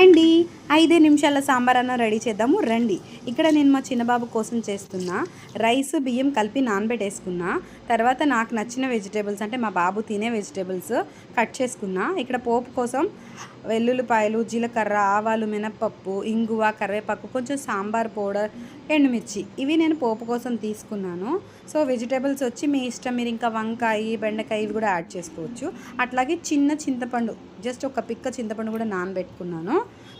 అండి. ఐదే నిమిషాల సాంబార్ అన్న రెడీ చేద్దాము రండి. ఇక్కడ నేను మా చిన్నబాబు కోసం చేస్తున్నా రైస్ బియ్యం కలిపి నానబెట్టేసుకున్నా. తర్వాత నాకు నచ్చిన వెజిటేబుల్స్ అంటే మా బాబు తినే వెజిటేబుల్స్ కట్ చేసుకున్నా. ఇక్కడ పోపు కోసం వెల్లుల్లిపాయలు జీలకర్ర ఆవాలు మినపప్పు ఇంగువ కరివేపాకు కొంచెం సాంబార్ పౌడర్ ఎండుమిర్చి ఇవి నేను పోపు కోసం తీసుకున్నాను. సో వెజిటేబుల్స్ వచ్చి మీ ఇష్టం మీరు ఇంకా వంకాయ బెండకాయ ఇవి కూడా యాడ్ చేసుకోవచ్చు. అట్లాగే చిన్న చింతపండు జస్ట్ ఒక పిక్క చింతపండు కూడా నానబెట్టుకున్నాను.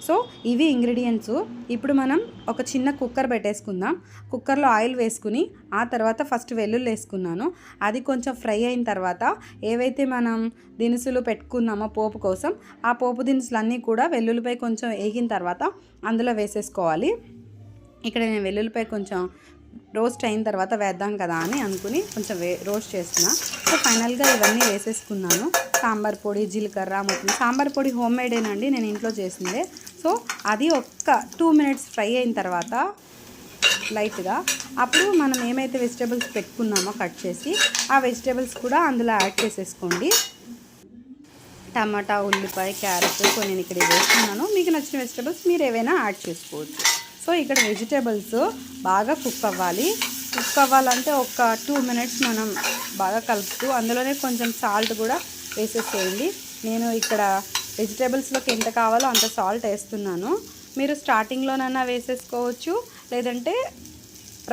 సో ఇవి ఇంగ్రీడియంట్స్. ఇప్పుడు మనం ఒక చిన్న కుక్కర్ పెట్టేసుకుందాం. కుక్కర్లో ఆయిల్ వేసుకుని ఆ తర్వాత ఫస్ట్ వెల్లుల్లి వేసుకున్నాను. అది కొంచెం ఫ్రై అయిన తర్వాత ఏవైతే మనం దినుసులు పెట్టుకున్నామో పోపు కోసం ఆ పోపు దినుసులన్నీ కూడా వెల్లుల్లిపై కొంచెం వేగిన తర్వాత అందులో వేసేసుకోవాలి. ఇక్కడ నేను వెల్లుల్లిపై కొంచెం రోస్ట్ అయిన తర్వాత వేద్దాం కదా అని అనుకుని కొంచెం వే రోస్ట్ చేస్తున్నా. సో ఫైనల్గా ఇవన్నీ వేసేసుకున్నాను. సాంబార్ పొడి జీలకర్ర మొత్తం సాంబార్ పొడి హోమ్ మేడేనండి నేను ఇంట్లో చేసిందే. సో అది ఒక్క టూ మినిట్స్ ఫ్రై అయిన తర్వాత లైట్గా అప్పుడు మనం ఏమైతే వెజిటేబుల్స్ పెట్టుకున్నామో కట్ చేసి ఆ వెజిటేబుల్స్ కూడా అందులో యాడ్ చేసేసుకోండి. టమాటా ఉల్లిపాయ క్యారెట్ సో నేను ఇక్కడ వేస్తున్నాను. మీకు నచ్చిన వెజిటేబుల్స్ మీరు ఏవైనా యాడ్ చేసుకోవచ్చు. సో ఇక్కడ వెజిటేబుల్స్ బాగా కుక్ అవ్వాలి. కుక్ అవ్వాలంటే ఒక టూ మినిట్స్ మనం బాగా కలుపుతూ అందులోనే కొంచెం సాల్ట్ కూడా వేసేసేయండి. నేను ఇక్కడ వెజిటేబుల్స్లోకి ఎంత కావాలో అంత సాల్ట్ వేస్తున్నాను. మీరు స్టార్టింగ్లోనన్నా వేసేసుకోవచ్చు లేదంటే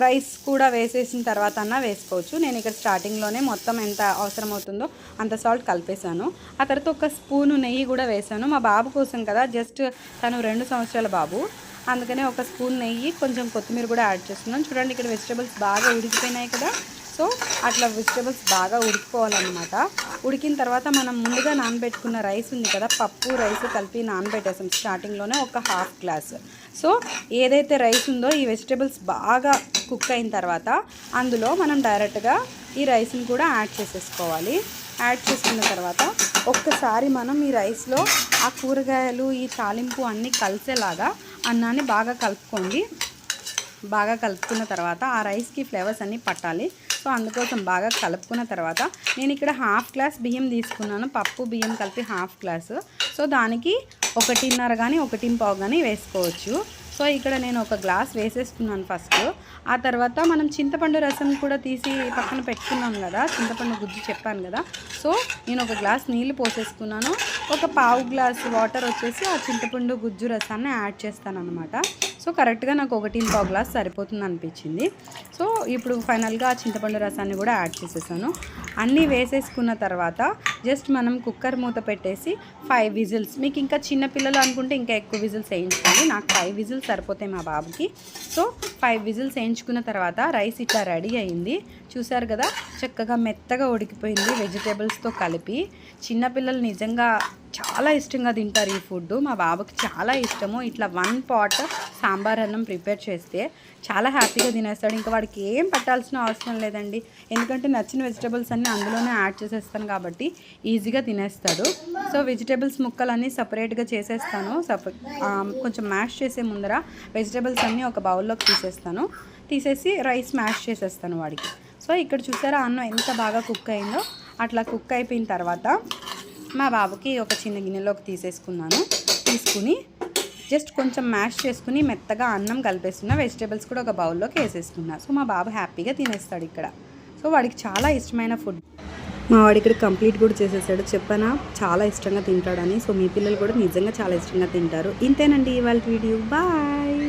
రైస్ కూడా వేసేసిన తర్వాత అన్నా వేసుకోవచ్చు. నేను ఇక్కడ స్టార్టింగ్లోనే మొత్తం ఎంత అవసరం అవుతుందో అంత సాల్ట్ కలిపేశాను. ఆ తర్వాత ఒక స్పూను నెయ్యి కూడా వేసాను మా బాబు కోసం కదా జస్ట్ తను రెండు సంవత్సరాల బాబు. అందుకనే ఒక స్పూన్ నెయ్యి కొంచెం కొత్తిమీర కూడా యాడ్ చేస్తున్నాను. చూడండి ఇక్కడ వెజిటేబుల్స్ బాగా ఉడికిపోయినాయి కదా. సో అట్లా వెజిటేబుల్స్ బాగా ఉడికిపోవాలన్నమాట. ఉడికిన తర్వాత మనం ముందుగా నానబెట్టుకున్న రైస్ ఉంది కదా పప్పు రైస్ కలిపి నానబెట్టేసాం స్టార్టింగ్లోనే ఒక హాఫ్ గ్లాస్ సో ఏదైతే రైస్ ఉందో ఈ వెజిటేబుల్స్ బాగా కుక్ అయిన తర్వాత అందులో మనం డైరెక్ట్గా ఈ రైస్ని కూడా యాడ్ చేసేసుకోవాలి. యాడ్ చేసుకున్న తర్వాత ఒక్కసారి మనం ఈ రైస్లో ఆ కూరగాయలు ఈ తాలింపు అన్నీ కలిసేలాగా అన్నాన్ని బాగా కలుపుకోండి. బాగా కలుపుకున్న తర్వాత ఆ రైస్కి ఫ్లేవర్స్ అన్నీ పట్టాలి. సో అందుకోసం బాగా కలుపుకున్న తర్వాత నేను ఇక్కడ హాఫ్ గ్లాస్ బియ్యం తీసుకున్నాను. పప్పు బియ్యం కలిపి హాఫ్ గ్లాసు. సో దానికి ఒకటిన్నర కానీ ఒకటి పావు కానీ వేసుకోవచ్చు. సో ఇక్కడ నేను ఒక గ్లాస్ వేసేసుకున్నాను ఫస్ట్. ఆ తర్వాత మనం చింతపండు రసం కూడా తీసి పక్కన పెట్టుకున్నాం కదా చింతపండు గుజ్జు చెప్పాను కదా. సో నేను ఒక గ్లాస్ నీళ్ళు పోసేసుకున్నాను. ఒక పావు గ్లాస్ వాటర్ వచ్చేసి ఆ చింతపండు గుజ్జు రసాన్ని యాడ్ చేస్తాను అనమాట సో కరెక్ట్గా నాకు ఒకటి పావు గ్లాస్ సరిపోతుంది అనిపించింది. సో ఇప్పుడు ఫైనల్గా చింతపండు రసాన్ని కూడా యాడ్ చేసేసాను. అన్నీ వేసేసుకున్న తర్వాత జస్ట్ మనం కుక్కర్ మూత పెట్టేసి ఫైవ్ విజిల్స్. మీకు ఇంకా చిన్న పిల్లలు అనుకుంటే ఇంకా ఎక్కువ విజిల్స్ వేయించుకోండి. నాకు ఫైవ్ విజిల్స్ సరిపోతాయి మా బాబుకి. సో ఫైవ్ విజిల్స్ వేయించుకున్న తర్వాత రైస్ ఇట్లా రెడీ అయింది. చూసారు కదా చక్కగా మెత్తగా ఉడికిపోయింది వెజిటేబుల్స్తో కలిపి. చిన్నపిల్లలు నిజంగా చాలా ఇష్టంగా తింటారు ఈ ఫుడ్ మా బాబుకి చాలా ఇష్టము. ఇట్లా వన్ పాట్ సాంబార్ అన్నం ప్రిపేర్ చేస్తే చాలా హ్యాపీగా తినేస్తాడు. ఇంకా వాడికి ఏం పట్టాల్సిన అవసరం లేదండి. ఎందుకంటే నచ్చిన వెజిటేబుల్స్ అన్నీ అందులోనే యాడ్ చేసేస్తాను కాబట్టి ఈజీగా తినేస్తాడు. సో వెజిటేబుల్స్ ముక్కలన్నీ సపరేట్గా చేసేస్తాను. కొంచెం మ్యాష్ చేసే ముందర వెజిటేబుల్స్ అన్నీ ఒక బౌల్లోకి తీసేస్తాను. తీసేసి రైస్ మ్యాష్ చేసేస్తాను వాడికి. సో ఇక్కడ చూసారా అన్నం ఎంత బాగా కుక్ అయిందో? అట్లా కుక్ అయిపోయిన తర్వాత మా బాబుకి ఒక చిన్న గిన్నెలోకి తీసేసుకున్నాను. తీసుకుని జస్ట్ కొంచెం మ్యాష్ చేసుకుని మెత్తగా అన్నం కలిపేస్తున్న వెజిటేబుల్స్ కూడా ఒక బౌల్లోకి వేసేసుకున్నా. సో మా బాబు హ్యాపీగా తినేస్తాడు ఇక్కడ. సో వాడికి చాలా ఇష్టమైన ఫుడ్. మా వాడు ఇక్కడ కంప్లీట్ కూడా చేసేసాడు. చెప్పనా చాలా ఇష్టంగా తింటాడని. సో మీ పిల్లలు కూడా నిజంగా చాలా ఇష్టంగా తింటారు. ఇంతేనండి ఇవాళ వీడియో. బాయ్.